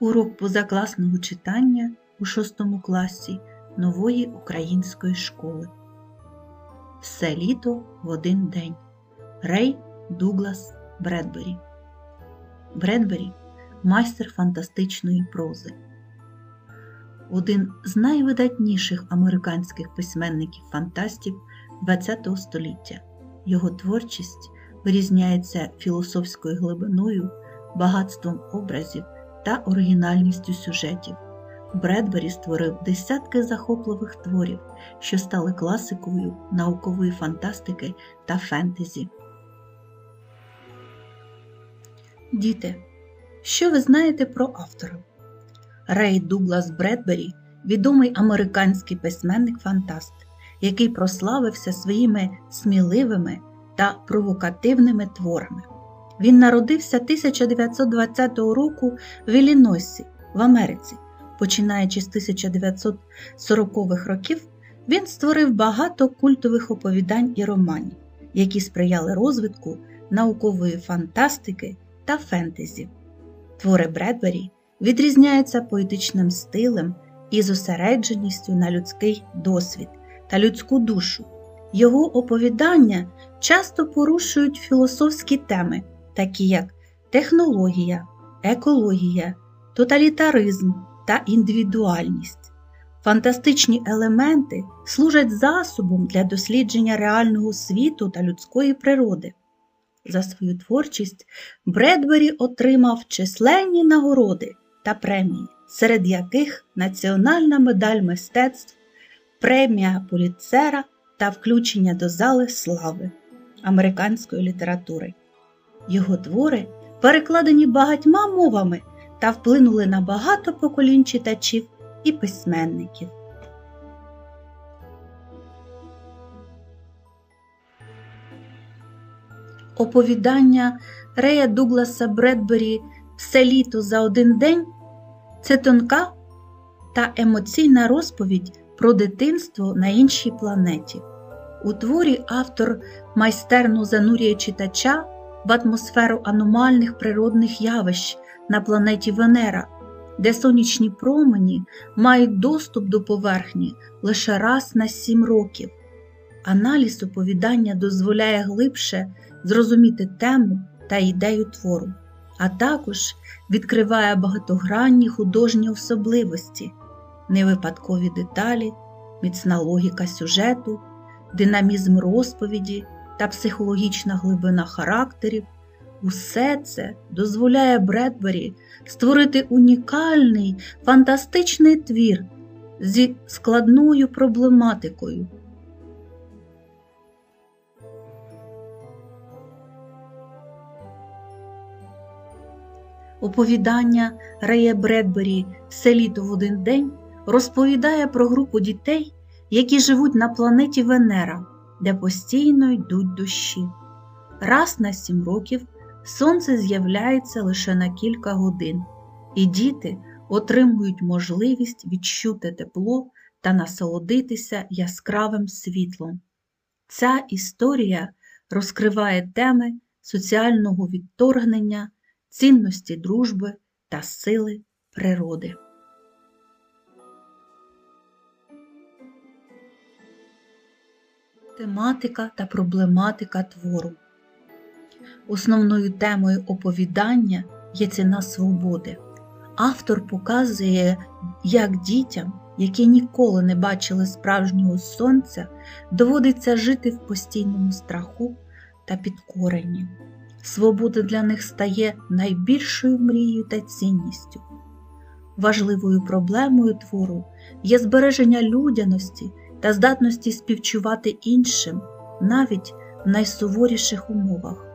Урок позакласного читання у шостому класі нової української школи. Все літо в один день. Рей Дуглас Бредбері. Бредбері майстер фантастичної прози. Один з найвидатніших американських письменників-фантастів ХХ століття. Його творчість вирізняється філософською глибиною, багатством образів та оригінальністю сюжетів. Бредбері створив десятки захопливих творів, що стали класикою наукової фантастики та фентезі. Діти, що ви знаєте про автора? Рей Дуглас Бредбері відомий американський письменник-фантаст, який прославився своїми сміливими та провокативними творами. Він народився 1920 року в Іллінойсі, в Америці. Починаючи з 1940-х років, він створив багато культових оповідань і романів, які сприяли розвитку наукової фантастики та фентезі. Твори Бредбері відрізняються поетичним стилем і зосередженістю на людський досвід та людську душу. Його оповідання часто порушують філософські теми, такі як технологія, екологія, тоталітаризм та індивідуальність. Фантастичні елементи служать засобом для дослідження реального світу та людської природи. За свою творчість Бредбері отримав численні нагороди та премії, серед яких Національна медаль мистецтв, премія Поліцера та включення до зали слави американської літератури. Його твори перекладені багатьма мовами та вплинули на багато поколінь читачів і письменників. Оповідання Рея Дугласа Бредбері Все літо за один день це тонка та емоційна розповідь про дитинство на іншій планеті. У творі автор майстерно занурює читача в атмосферу аномальних природних явищ на планеті Венера, де сонячні промені мають доступ до поверхні лише раз на сім років. Аналіз оповідання дозволяє глибше зрозуміти тему та ідею твору, а також відкриває багатогранні художні особливості, невипадкові деталі, міцна логіка сюжету, динамізм розповіді та психологічна глибина характерів. Усе це дозволяє Бредбері створити унікальний фантастичний твір зі складною проблематикою. Оповідання Рея Бредбері «Все літо в один день розповідає про групу дітей, які живуть на планеті Венера, де постійно йдуть дощі. Раз на сім років сонце з'являється лише на кілька годин, і діти отримують можливість відчути тепло та насолодитися яскравим світлом. Ця історія розкриває теми соціального відторгнення, цінності дружби та сили природи. Тематика та проблематика твору. Основною темою оповідання є ціна свободи. Автор показує, як дітям, які ніколи не бачили справжнього сонця, доводиться жити в постійному страху та підкоренні. Свобода для них стає найбільшою мрією та цінністю. Важливою проблемою твору є збереження людяності та здатності співчувати іншим навіть в найсуворіших умовах.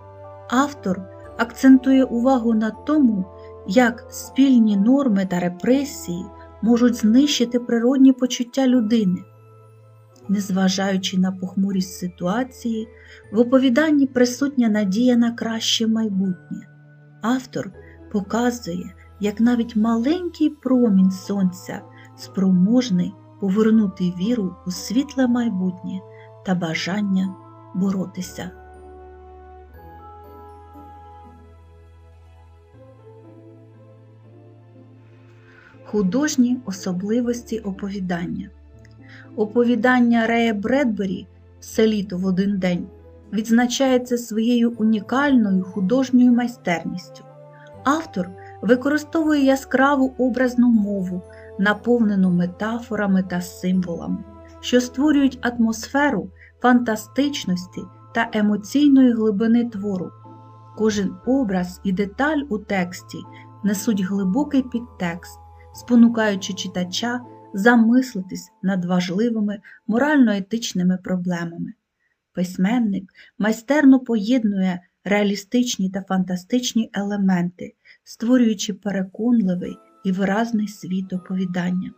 Автор акцентує увагу на тому, як спільні норми та репресії можуть знищити природні почуття людини. Незважаючи на похмурість ситуації, в оповіданні присутня надія на краще майбутнє. Автор показує, як навіть маленький промінь сонця спроможний повернути віру у світле майбутнє та бажання боротися. Художні особливості оповідання. Оповідання Рея Бредбері «Все літо в один день відзначається своєю унікальною художньою майстерністю. Автор використовує яскраву образну мову, наповнену метафорами та символами, що створюють атмосферу фантастичності та емоційної глибини твору. Кожен образ і деталь у тексті несуть глибокий підтекст, спонукаючи читача замислитись над важливими морально-етичними проблемами. Письменник майстерно поєднує реалістичні та фантастичні елементи, створюючи переконливий і виразний світ оповідання.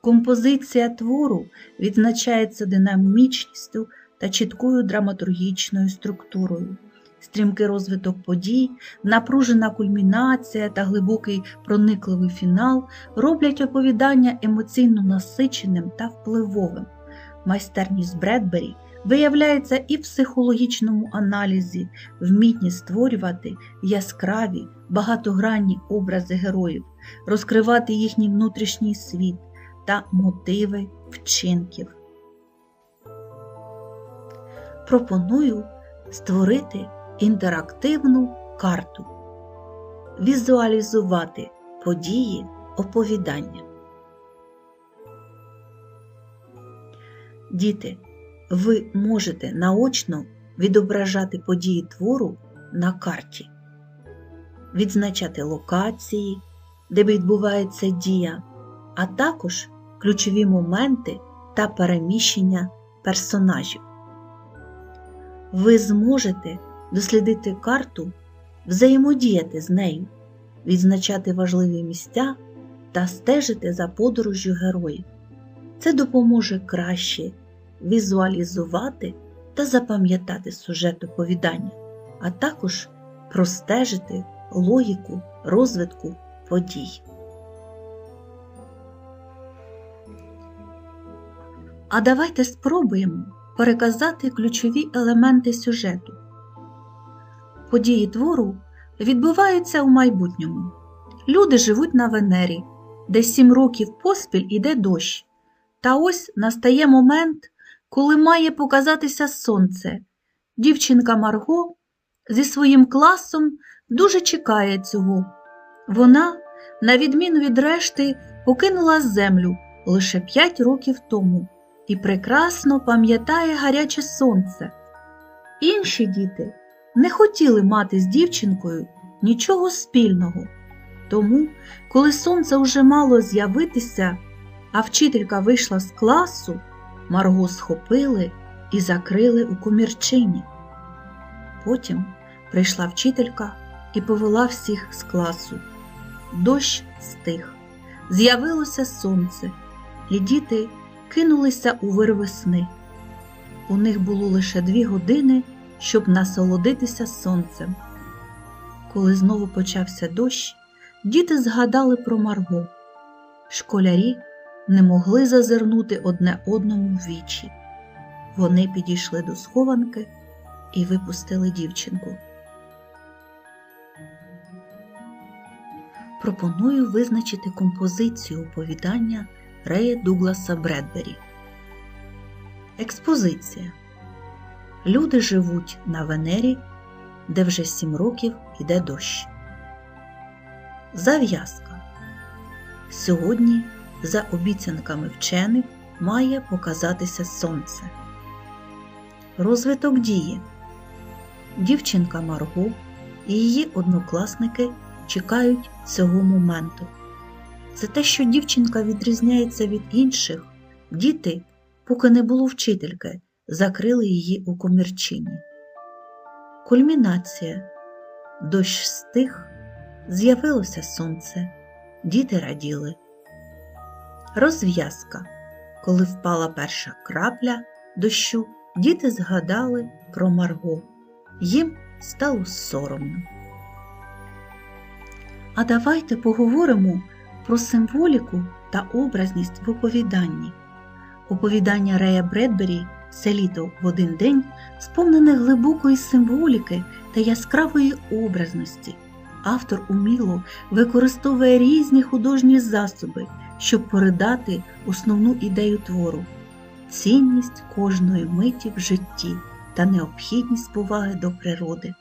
Композиція твору відзначається динамічністю та чіткою драматургічною структурою. Стрімкий розвиток подій, напружена кульмінація та глибокий проникливий фінал роблять оповідання емоційно насиченим та впливовим. Майстерність Бредбері виявляється і в психологічному аналізі, вмінні створювати яскраві, багатогранні образи героїв, розкривати їхній внутрішній світ та мотиви вчинків. Пропоную створити інтерактивну карту, візуалізувати події оповідання. Діти, ви можете наочно відображати події твору на карті, відзначати локації, де відбувається дія, а також ключові моменти та переміщення персонажів. Ви зможете дослідити карту, взаємодіяти з нею, відзначати важливі місця та стежити за подорожжю героїв. Це допоможе краще візуалізувати та запам'ятати сюжет оповідання, а також простежити логіку розвитку подій. А давайте спробуємо переказати ключові елементи сюжету. Події твору відбуваються у майбутньому. Люди живуть на Венері, де сім років поспіль іде дощ. Та ось настає момент, коли має показатися сонце. Дівчинка Марго зі своїм класом дуже чекає цього. Вона, на відміну від решти, покинула землю лише п'ять років тому і прекрасно пам'ятає гаряче сонце. Інші діти не хотіли мати з дівчинкою нічого спільного. Тому, коли сонце вже мало з'явитися, а вчителька вийшла з класу, Марго схопили і закрили у комірчині. Потім прийшла вчителька і повела всіх з класу. Дощ стих, з'явилося сонце, і діти кинулися у вир весни. У них було лише дві години, щоб насолодитися сонцем. Коли знову почався дощ, діти згадали про Марго. Школярі не могли зазирнути одне одному в вічі. Вони підійшли до схованки і випустили дівчинку. Пропоную визначити композицію оповідання Рея Дугласа Бредбері. Експозиція. Люди живуть на Венері, де вже сім років іде дощ. Зав'язка. Сьогодні, за обіцянками вчених, має показатися сонце. Розвиток дії. Дівчинка Марго і її однокласники чекають цього моменту. За те, що дівчинка відрізняється від інших, діти, поки не було вчительки, закрили її у комірчині. Кульмінація. Дощ стих, з'явилося сонце, діти раділи. Розв'язка. Коли впала перша крапля дощу, діти згадали про Марго. Їм стало соромно. А давайте поговоримо про символіку та образність в оповіданні. Оповідання Рея Бредбері Це літо в один день сповнене глибокої символіки та яскравої образності. Автор уміло використовує різні художні засоби, щоб передати основну ідею твору, цінність кожної миті в житті та необхідність поваги до природи.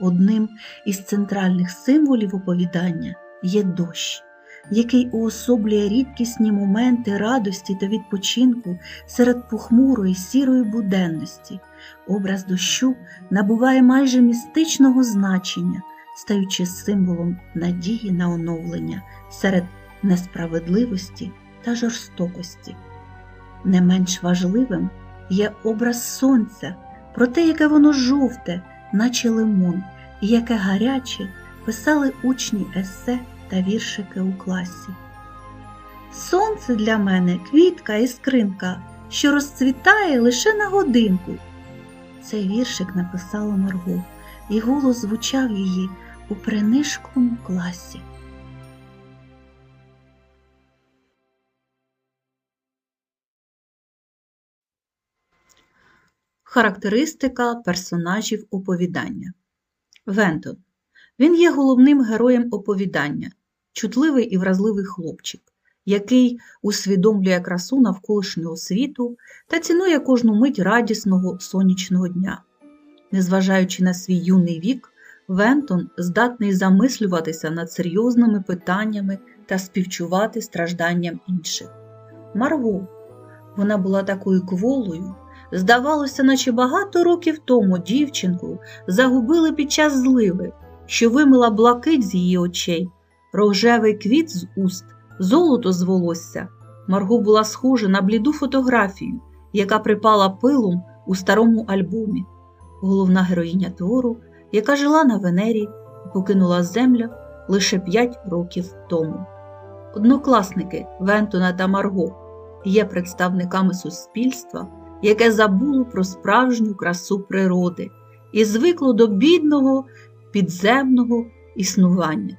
Одним із центральних символів оповідання є дощ, який уособлює рідкісні моменти радості та відпочинку серед похмурої сірої буденності. Образ дощу набуває майже містичного значення, стаючи символом надії на оновлення серед несправедливості та жорстокості. Не менш важливим є образ сонця, про те, яке воно жовте, наче лимон, і яке гаряче писали учні есе та віршики у класі. Сонце для мене квітка і скринка, що розцвітає лише на годинку. Цей віршик написала Марго, і голос звучав її у принишклому класі. Характеристика персонажів оповідання Вентон. Він є головним героєм оповідання, чутливий і вразливий хлопчик, який усвідомлює красу навколишнього світу та цінує кожну мить радісного сонячного дня. Незважаючи на свій юний вік, Вентон здатний замислюватися над серйозними питаннями та співчувати стражданням інших. Марго. Вона була такою кволою. Здавалося, наче багато років тому дівчинку загубили під час зливи, що вимила блакить з її очей, рожевий квіт з уст, золото з волосся. Марго була схожа на бліду фотографію, яка припала пилом у старому альбомі. Головна героїня твору, яка жила на Венері і покинула землю лише п'ять років тому. Однокласники Вентона та Марго є представниками суспільства яке забуло про справжню красу природи і звикло до бідного підземного існування.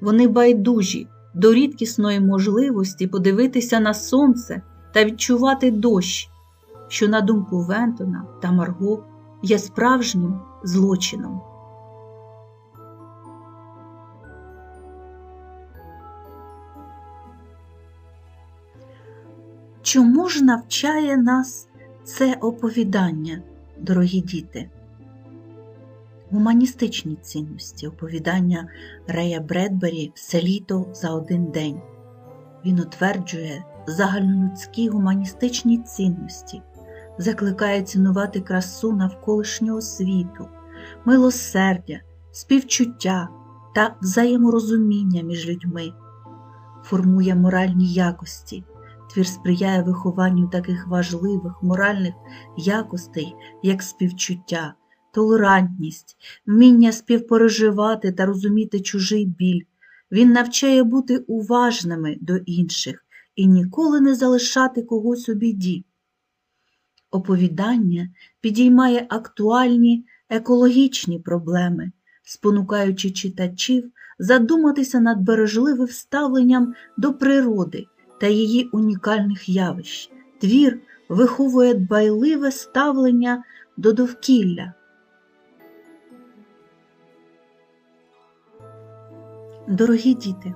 Вони байдужі до рідкісної можливості подивитися на сонце та відчувати дощ, що, на думку Вентона та Марго, є справжнім злочином. Чому ж навчає нас це оповідання, дорогі діти. Гуманістичні цінності. Оповідання Рея Бредбері все літо за один день. Він утверджує загальнолюдські гуманістичні цінності, закликає цінувати красу навколишнього світу, милосердя, співчуття та взаєморозуміння між людьми, формує моральні якості, Твір сприяє вихованню таких важливих моральних якостей, як співчуття, толерантність, вміння співпереживати та розуміти чужий біль. Він навчає бути уважними до інших і ніколи не залишати когось у біді. Оповідання підіймає актуальні екологічні проблеми, спонукаючи читачів задуматися над бережливим ставленням до природи та її унікальних явищ. Твір виховує дбайливе ставлення до довкілля. Дорогі діти,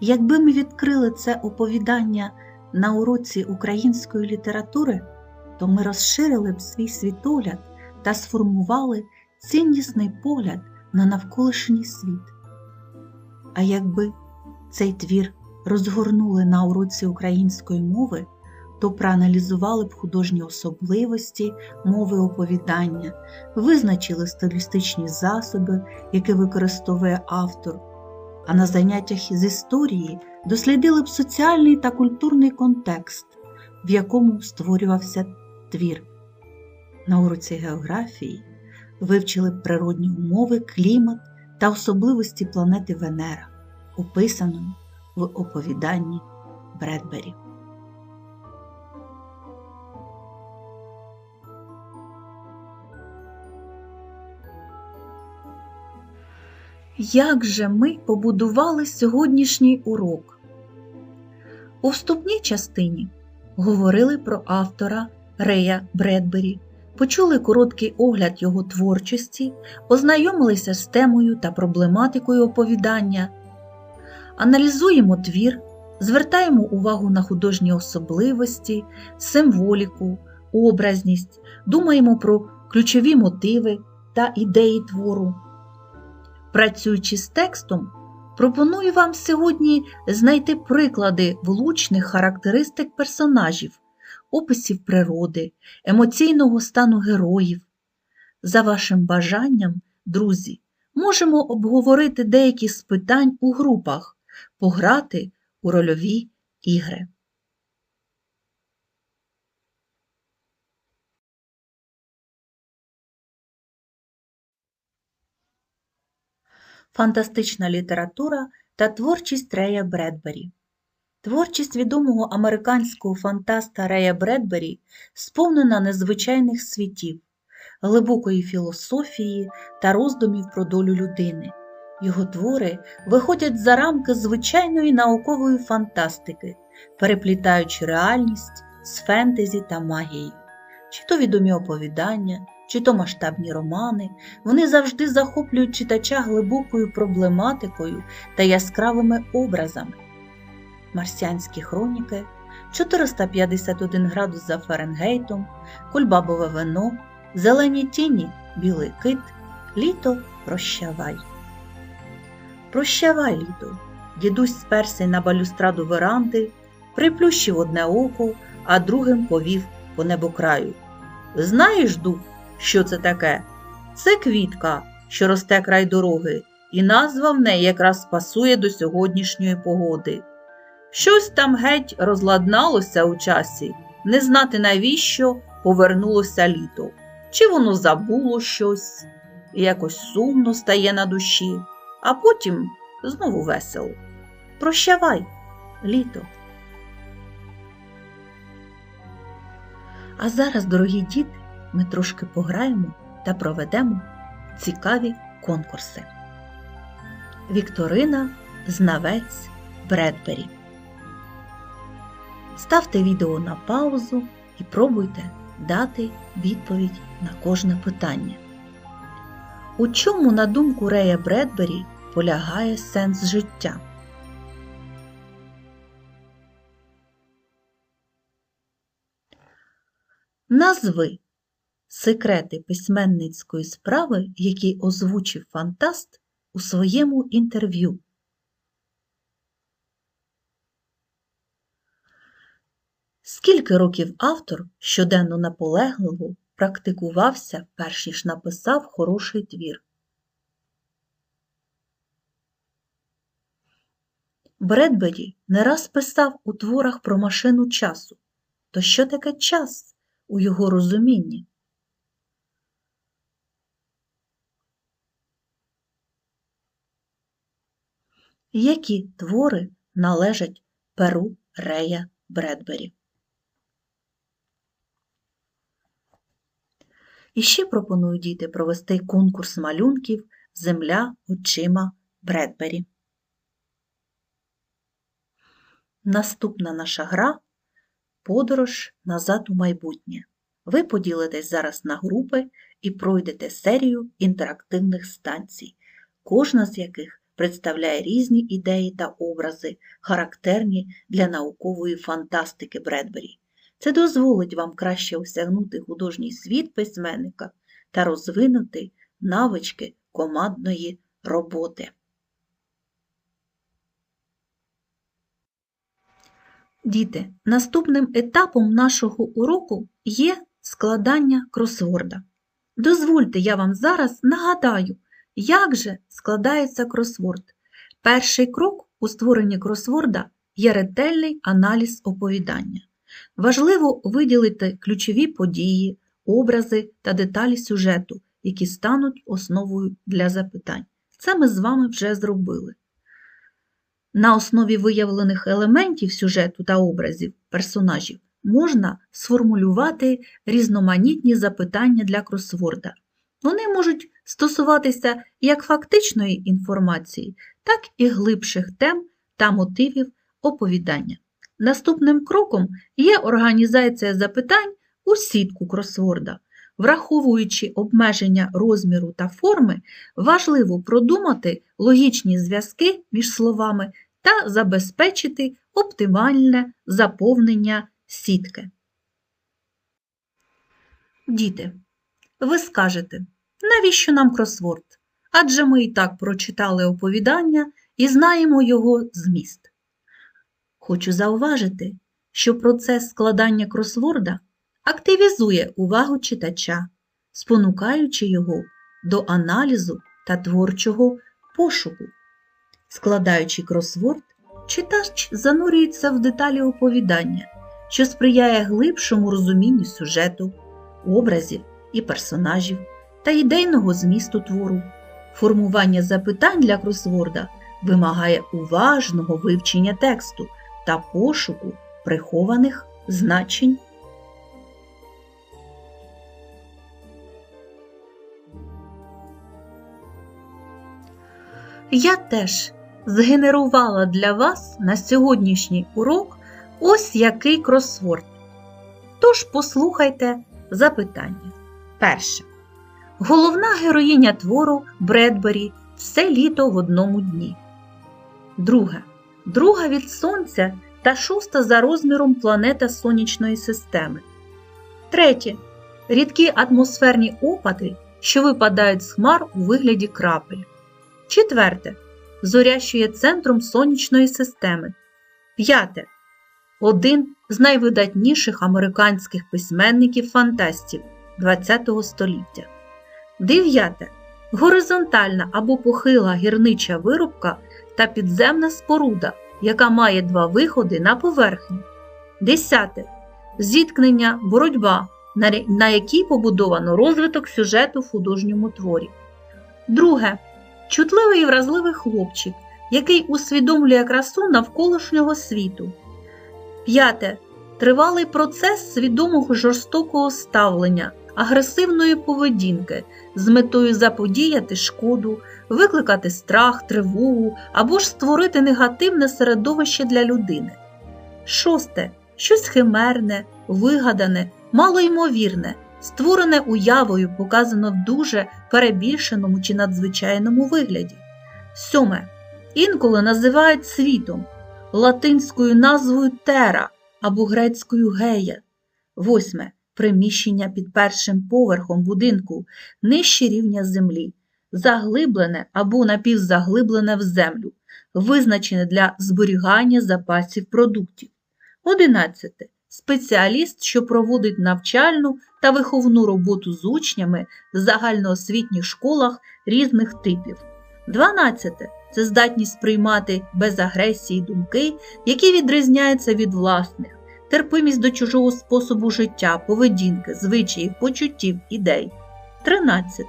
якби ми відкрили це оповідання на уроці української літератури, то ми розширили б свій світогляд та сформували ціннісний погляд на навколишній світ. А якби цей твір розгорнули на уроці української мови, то проаналізували б художні особливості мови оповідання, визначили стилістичні засоби, які використовує автор, а на заняттях з історії дослідили б соціальний та культурний контекст, в якому створювався твір. На уроці географії вивчили б природні умови, клімат та особливості планети Венера, описаної в оповіданні Бредбері. Як же ми побудували сьогоднішній урок? У вступній частині говорили про автора Рея Бредбері, почули короткий огляд його творчості, ознайомилися з темою та проблематикою оповідання, аналізуємо твір, звертаємо увагу на художні особливості, символіку, образність, думаємо про ключові мотиви та ідеї твору. Працюючи з текстом, пропоную вам сьогодні знайти приклади влучних характеристик персонажів, описів природи, емоційного стану героїв. За вашим бажанням, друзі, можемо обговорити деякі з питань у групах, пограти у рольові ігри. Фантастична література та творчість Рея Бредбері. Творчість відомого американського фантаста Рея Бредбері сповнена незвичайних світів, глибокої філософії та роздумів про долю людини. Його твори виходять за рамки звичайної наукової фантастики, переплітаючи реальність з фентезі та магією, чи то відомі оповідання, чи то масштабні романи, вони завжди захоплюють читача глибокою проблематикою та яскравими образами. Марсіанські хроніки, 451 градус за Фаренгейтом, Кульбабове вино, Зелені тіні, білий кит, літо прощавай. Прощавай, літо. Дідусь сперся на балюстраду веранди, приплющив одне око, а другим повів по небокраю. Знаєш, дух, що це таке? Це квітка, що росте край дороги, і назва в неї якраз пасує до сьогоднішньої погоди. Щось там геть розладналося у часі, не знати навіщо повернулося літо, чи воно забуло щось, і якось сумно стає на душі, а потім знову весело. Прощавай, літо. А зараз, дорогі діти, ми трошки пограємо та проведемо цікаві конкурси. Вікторина Знавець Бредбері. Ставте відео на паузу і пробуйте дати відповідь на кожне питання. У чому, на думку Рея Бредбері, полягає сенс життя? Назви секрети письменницької справи, які озвучив фантаст у своєму інтерв'ю. Скільки років автор щоденно наполегливо практикувався, перш ніж написав хороший твір? Бредбері не раз писав у творах про машину часу. То що таке час у його розумінні? Які твори належать перу Рея Бредбері? І ще пропоную діти провести конкурс малюнків Земля очима Бредбері. Наступна наша гра Подорож назад у майбутнє. Ви поділитесь зараз на групи і пройдете серію інтерактивних станцій, кожна з яких представляє різні ідеї та образи, характерні для наукової фантастики Бредбері. Це дозволить вам краще осягнути художній світ письменника та розвинути навички командної роботи. Діти, наступним етапом нашого уроку є складання кросворда. Дозвольте, я вам зараз нагадаю, як же складається кросворд. Перший крок у створенні кросворда є ретельний аналіз оповідання. Важливо виділити ключові події, образи та деталі сюжету, які стануть основою для запитань. Це ми з вами вже зробили. На основі виявлених елементів сюжету та образів персонажів можна сформулювати різноманітні запитання для кросворда. Вони можуть стосуватися як фактичної інформації, так і глибших тем та мотивів оповідання. Наступним кроком є організація запитань у сітку кросворда. Враховуючи обмеження розміру та форми, важливо продумати логічні зв'язки між словами та забезпечити оптимальне заповнення сітки. Діти, ви скажете, навіщо нам кросворд? Адже ми і так прочитали оповідання і знаємо його зміст. Хочу зауважити, що процес складання кросворда активізує увагу читача, спонукаючи його до аналізу та творчого пошуку. Складаючи кросворд, читач занурюється в деталі оповідання, що сприяє глибшому розумінню сюжету, образів і персонажів та ідейного змісту твору. Формування запитань для кросворда вимагає уважного вивчення тексту та пошуку прихованих значень. Я теж згенерувала для вас на сьогоднішній урок ось який кросворд. Тож послухайте запитання. Перше. Головна героїня твору Бредбері все літо в одному дні. Друге. Друга від Сонця та шоста за розміром планета Сонячної системи. Третє. Рідкі атмосферні опади, що випадають з хмар у вигляді крапель. Четверте. Зоря, що є центром сонячної системи. П'яте. Один з найвидатніших американських письменників-фантастів ХХ століття. Дев'яте. Горизонтальна або похила гірнича вирубка та підземна споруда, яка має два виходи на поверхню. Десяте. Зіткнення, боротьба, на якій побудовано розвиток сюжету в художньому творі. Друге. Чутливий і вразливий хлопчик, який усвідомлює красу навколишнього світу. П'яте. Тривалий процес свідомого жорстокого ставлення, агресивної поведінки з метою заподіяти шкоду, викликати страх, тривогу або ж створити негативне середовище для людини. Шосте. Щось химерне, вигадане, малоймовірне, створене уявою, показано в дуже перебільшеному чи надзвичайному вигляді. Сьоме. Інколи називають світом, латинською назвою Тера або грецькою гея. Восьме. Приміщення під першим поверхом будинку нижче рівня землі, заглиблене або напівзаглиблене в землю, визначене для зберігання запасів продуктів. Одинадцяте спеціаліст, що проводить навчальну та виховну роботу з учнями в загальноосвітніх школах різних типів. 12. Це здатність сприймати без агресії думки, які відрізняються від власних, терпимість до чужого способу життя, поведінки, звичаїв, почуттів, ідей. 13.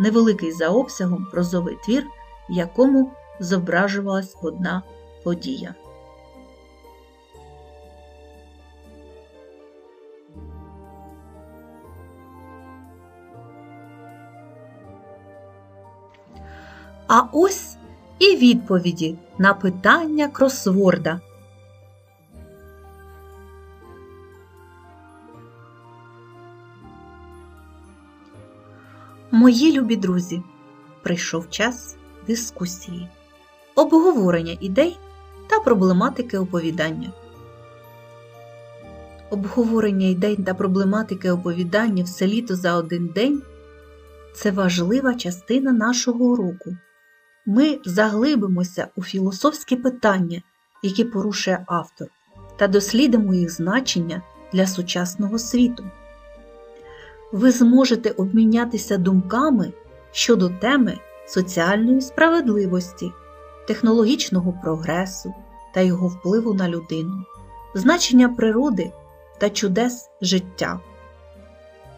Невеликий за обсягом прозовий твір, в якому зображувалась одна подія. А ось і відповіді на питання кросворда. Мої любі друзі, прийшов час дискусії, обговорення ідей та проблематики оповідання. Обговорення ідей та проблематики оповідання все літо за один день це важлива частина нашого уроку ми заглибимося у філософські питання, які порушує автор, та дослідимо їх значення для сучасного світу. Ви зможете обмінятися думками щодо теми соціальної справедливості, технологічного прогресу та його впливу на людину, значення природи та чудес життя.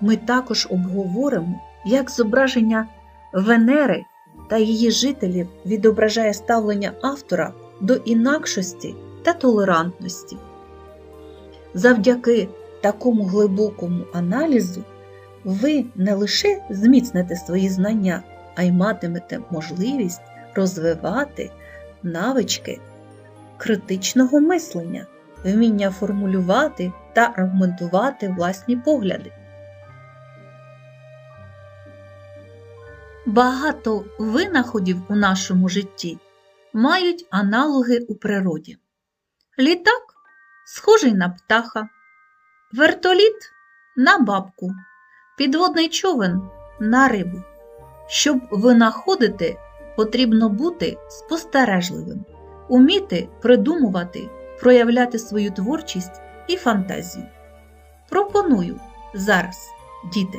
Ми також обговоримо, як зображення Венери та її жителів відображає ставлення автора до інакшості та толерантності. Завдяки такому глибокому аналізу ви не лише зміцните свої знання, а й матимете можливість розвивати навички критичного мислення, вміння формулювати та аргументувати власні погляди. Багато винаходів у нашому житті мають аналоги у природі. Літак схожий на птаха, вертоліт на бабку, підводний човен на рибу. Щоб винаходити, потрібно бути спостережливим, уміти придумувати, проявляти свою творчість і фантазію. Пропоную зараз, діти,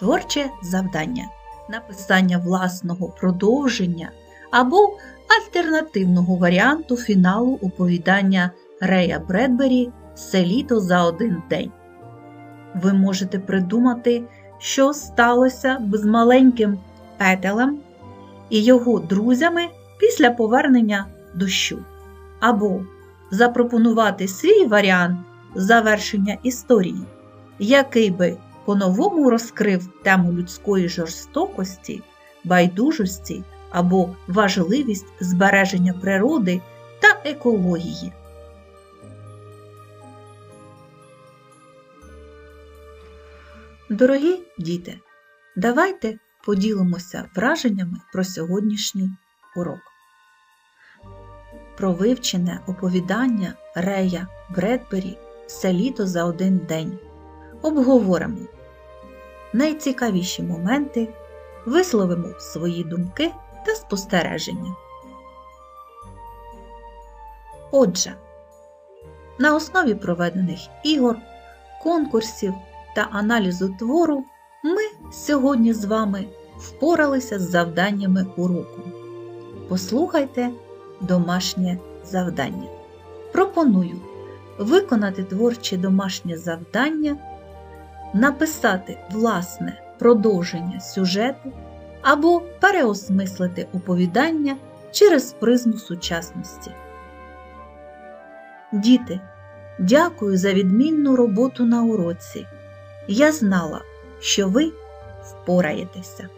творче завдання, написання власного продовження або альтернативного варіанту фіналу оповідання Рея Бредбері Все літо за один день. Ви можете придумати, що сталося б з маленьким петелем і його друзями після повернення дощу, або запропонувати свій варіант завершення історії, який би по-новому розкрив тему людської жорстокості, байдужості або важливість збереження природи та екології. Дорогі діти, давайте поділимося враженнями про сьогоднішній урок. Про вивчене оповідання Рея Бредбері все літо за один день. Обговоримо найцікавіші моменти, висловимо свої думки та спостереження. Отже, на основі проведених ігор, конкурсів та аналізу твору ми сьогодні з вами впоралися з завданнями уроку. Послухайте домашнє завдання. Пропоную виконати творче домашнє завдання, написати власне продовження сюжету або переосмислити оповідання через призму сучасності. Діти, дякую за відмінну роботу на уроці. Я знала, що ви впораєтеся.